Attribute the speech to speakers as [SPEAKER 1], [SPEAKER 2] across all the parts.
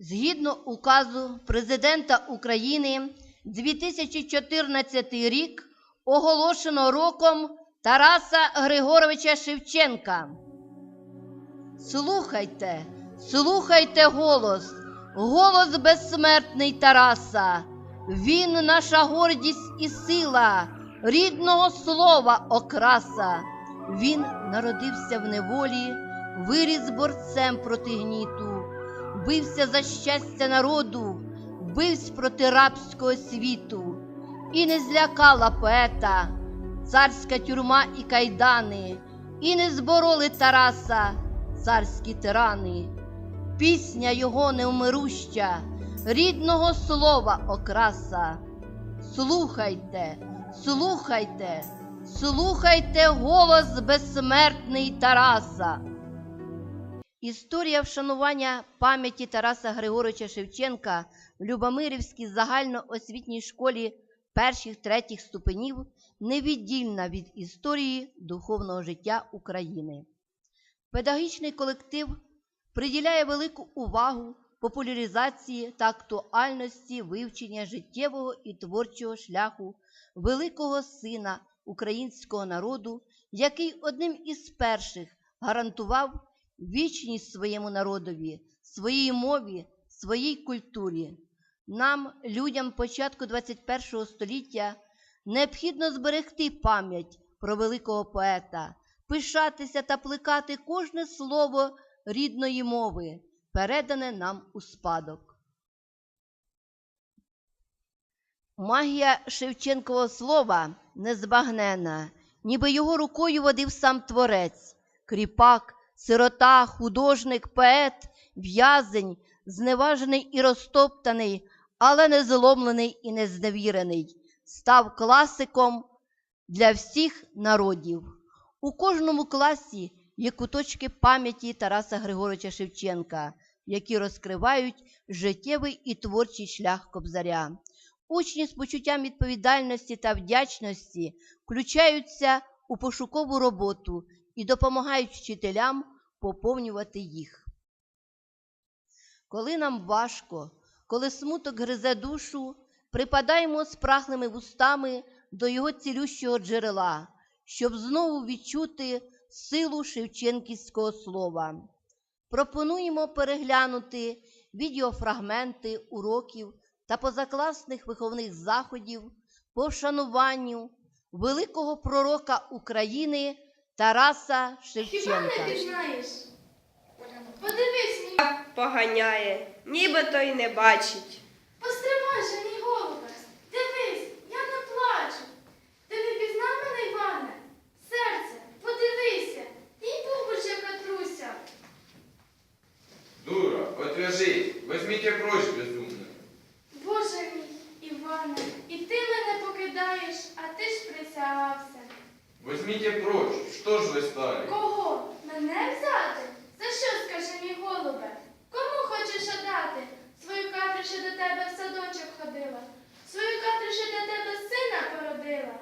[SPEAKER 1] Згідно указу Президента України 2014 рік оголошено роком Тараса Григоровича Шевченка. Слухайте, слухайте голос, голос безсмертний Тараса. Він наша гордість і сила, рідного слова окраса. Він народився в неволі, виріс борцем проти гніту, бився за щастя народу, бився проти рабського світу, і не злякала поета, царська тюрма і кайдани, і не збороли Тараса, царські тирани. Пісня його невмируща, рідного слова окраса. Слухайте, слухайте, слухайте голос безсмертний Тараса. Історія вшанування пам'яті Тараса Григоровича Шевченка в Любомирівській загальноосвітній школі перших третіх ступенів невіддільна від історії духовного життя України. Педагогічний колектив приділяє велику увагу популяризації та актуальності вивчення життєвого і творчого шляху великого сина українського народу, який одним із перших гарантував вічність своєму народові, своїй мові, своїй культурі. Нам, людям початку ХХІ століття, необхідно зберегти пам'ять про великого поета, пишатися та плекати кожне слово рідної мови, передане нам у спадок. Магія Шевченкового слова незбагнена, ніби його рукою водив сам творець, кріпак, сирота, художник, поет, в'язень, зневажений і розтоптаний, але не зломлений і не зневірений, став класиком для всіх народів. У кожному класі є куточки пам'яті Тараса Григоровича Шевченка, які розкривають життєвий і творчий шлях Кобзаря. Учні з почуттям відповідальності та вдячності включаються у пошукову роботу і допомагають вчителям поповнювати їх. Коли нам важко, коли смуток гризе душу, припадаємо спраглими вустами до його цілющого джерела, щоб знову відчути силу шевченківського слова. Пропонуємо переглянути відеофрагменти уроків та позакласних виховних заходів по вшануванню великого пророка України Тараса
[SPEAKER 2] Хіба не
[SPEAKER 1] Шевченка.
[SPEAKER 2] Подивись
[SPEAKER 3] поганяє, нібито й не бачить.
[SPEAKER 2] Постривай же, мій голубе. Дивись, я не плачу. Ти не пізнав мене, Іване? Серце, подивися. Їй Богу ж яка труся.
[SPEAKER 4] Дура, отвяжись, возьмите прочь безумно.
[SPEAKER 2] Боже мій, Іване, і ти мене покидаєш, а ти ж присягався.
[SPEAKER 4] Прочь, что ж вы стали?
[SPEAKER 2] Кого? Мене взяти? За що, скажи мій голубе? Кому хочеш отдати? Свою Катрю ще до тебе в садочок ходила. Свою Катрю ще для тебе сина породила.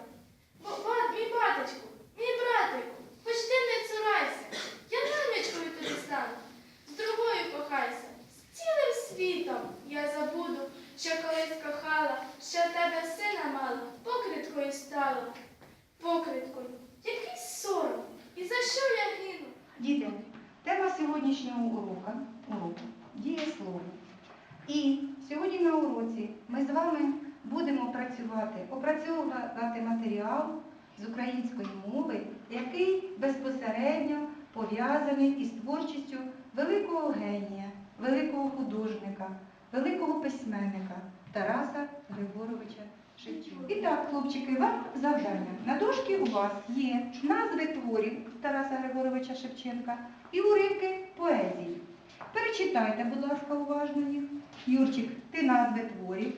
[SPEAKER 2] Бо, бат, мій батечку, мій братику, хоч ти не цурайся. Я намічкою тобі стану. З другою кохайся. З цілим світом я забуду, що колись кохала, що в тебе сина мала, покриткою стала. Покриткою. Який сором. І за що я гину?
[SPEAKER 5] Діти, тема сьогоднішнього уроку, уроку дієслово. І сьогодні на уроці ми з вами будемо працювати, опрацьовувати матеріал з української мови, який безпосередньо пов'язаний із творчістю великого генія, великого художника, великого письменника Тараса Григоровича. І так, хлопчики, вам завдання. На дошці у вас є назви творів Тараса Григоровича Шевченка і уривки поезії. Перечитайте, будь ласка, уважно їх. Юрчик, ти назви творів.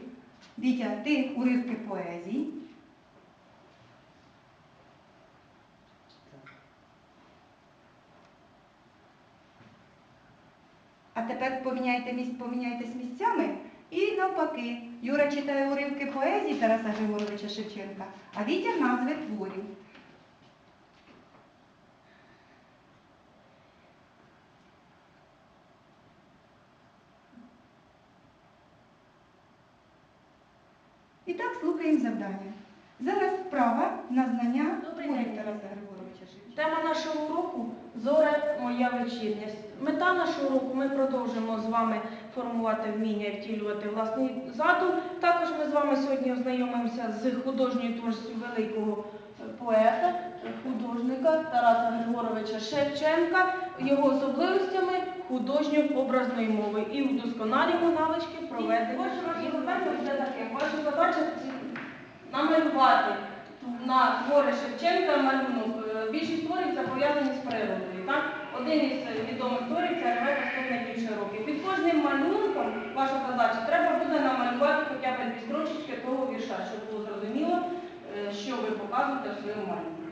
[SPEAKER 5] Вітя, ти уривки поезії. А тепер поміняйте місць, поміняйтесь місцями і навпаки. Юра читає уривки поезії Тараса Григоровича Шевченка, а Вітя назви творів. І так слухаємо завдання. Зараз вправа на знання. Тараса Григоровича Шевченка.
[SPEAKER 6] Тема нашого уроку зоре моя вечірність. Мета нашого уроку ми продовжимо з вами формувати вміння і втілювати власний задум. Також ми з вами сьогодні ознайомимося з художньою творчістю великого е, поета, художника Тараса Григоровича Шевченка, його особливостями художньо-образної мови і удосконалюємо навички проведення. Ваша задача намалювати на твори Шевченка малюнок. Е, Більшість творів це пов'язані з природою. Один із е, відомих творів це реве Господь найбільше років. Під кожним малюнком ваша задача треба буде намалювати хоча б дві строчечки того вірша, щоб було зрозуміло, е, що ви показуєте в своєму малюнку.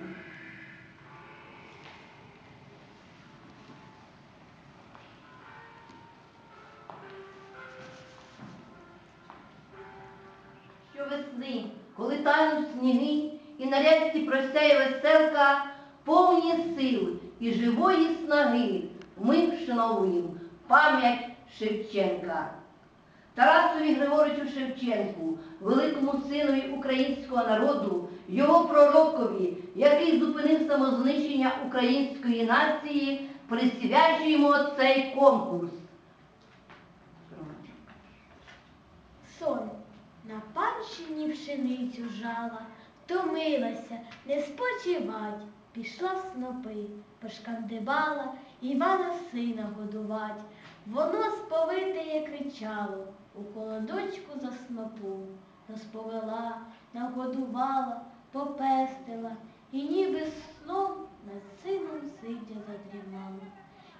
[SPEAKER 1] Щовесни, коли тануть сніги, і на рядці простяє веселка, повні сил і живої снаги, ми вшановуємо пам'ять Шевченка. Тарасові Григоричу Шевченку, великому синові українського народу, його пророкові, який зупинив самознищення української нації, присвячуємо цей конкурс.
[SPEAKER 7] Сон на панщині пшеницю жала, втомилася, не спочивать, пішла в снопи, пошкандибала Івана сина годувать. Воно сповитеє кричало, у колодочку за снопу, розповела, нагодувала, попестила, і ніби сном над сином сидя задрімала.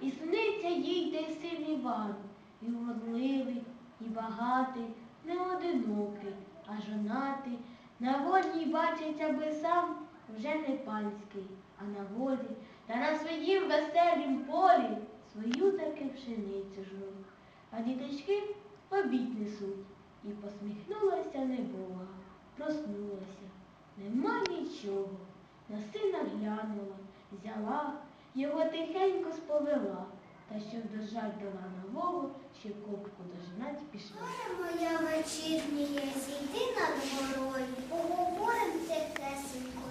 [SPEAKER 7] І сниться їй той син Іван, і уродливий, і багатий, не одинокий, а жонатий. На вольній бачиться би сам вже не панський, а на волі, та на своїм веселім полі свою таки пшеницю жнуть. А діточки обід несуть. І посміхнулася небога, проснулася. Нема нічого. На сина глянула, взяла, його тихенько сповела, та щоб дожать дала нового, ще копку дожинать пішла.
[SPEAKER 8] Моя вечірня, зійди над горою, поговорим на з тобою.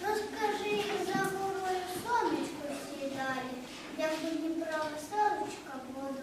[SPEAKER 8] Ну, Розкажи за горою сонечко сідає, як не брала селочка воду